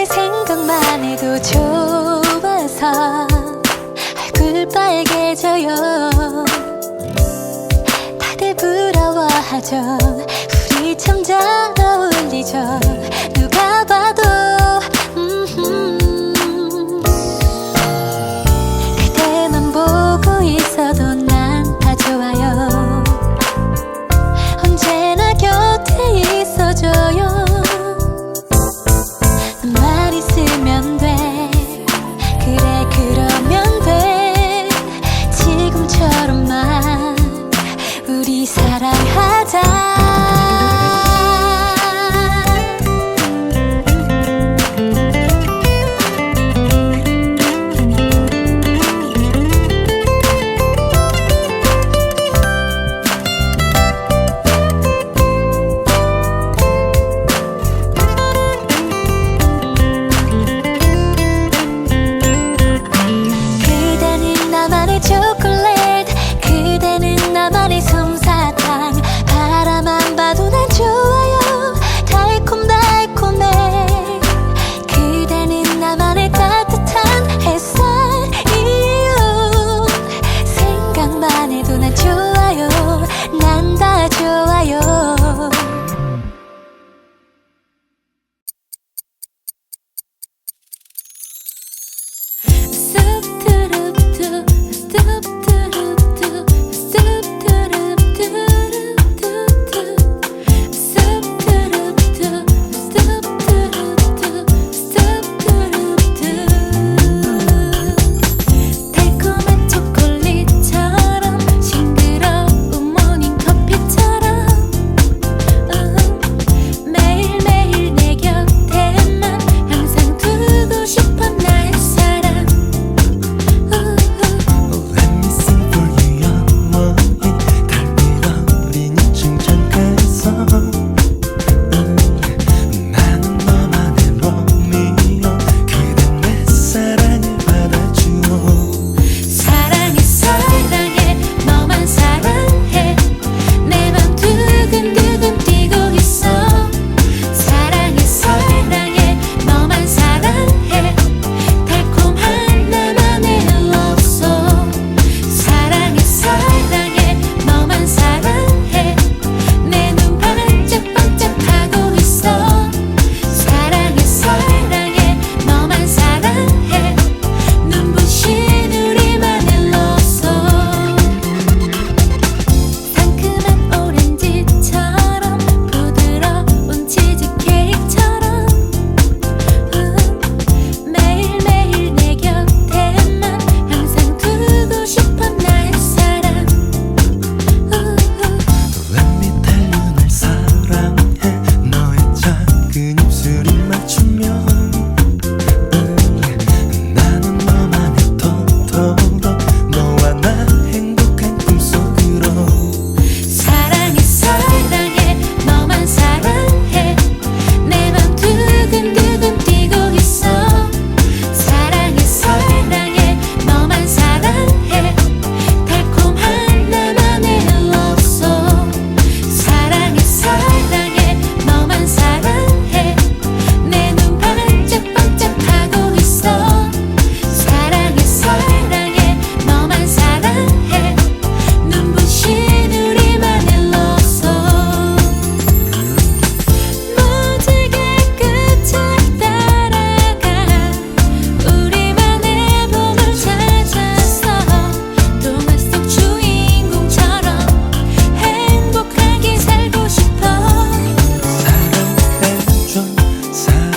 그대 생각만 해도 좋아서 얼굴 빨개져요. 다들 부러워하죠. 우리 참 잘 어울리죠. 누가 step 三。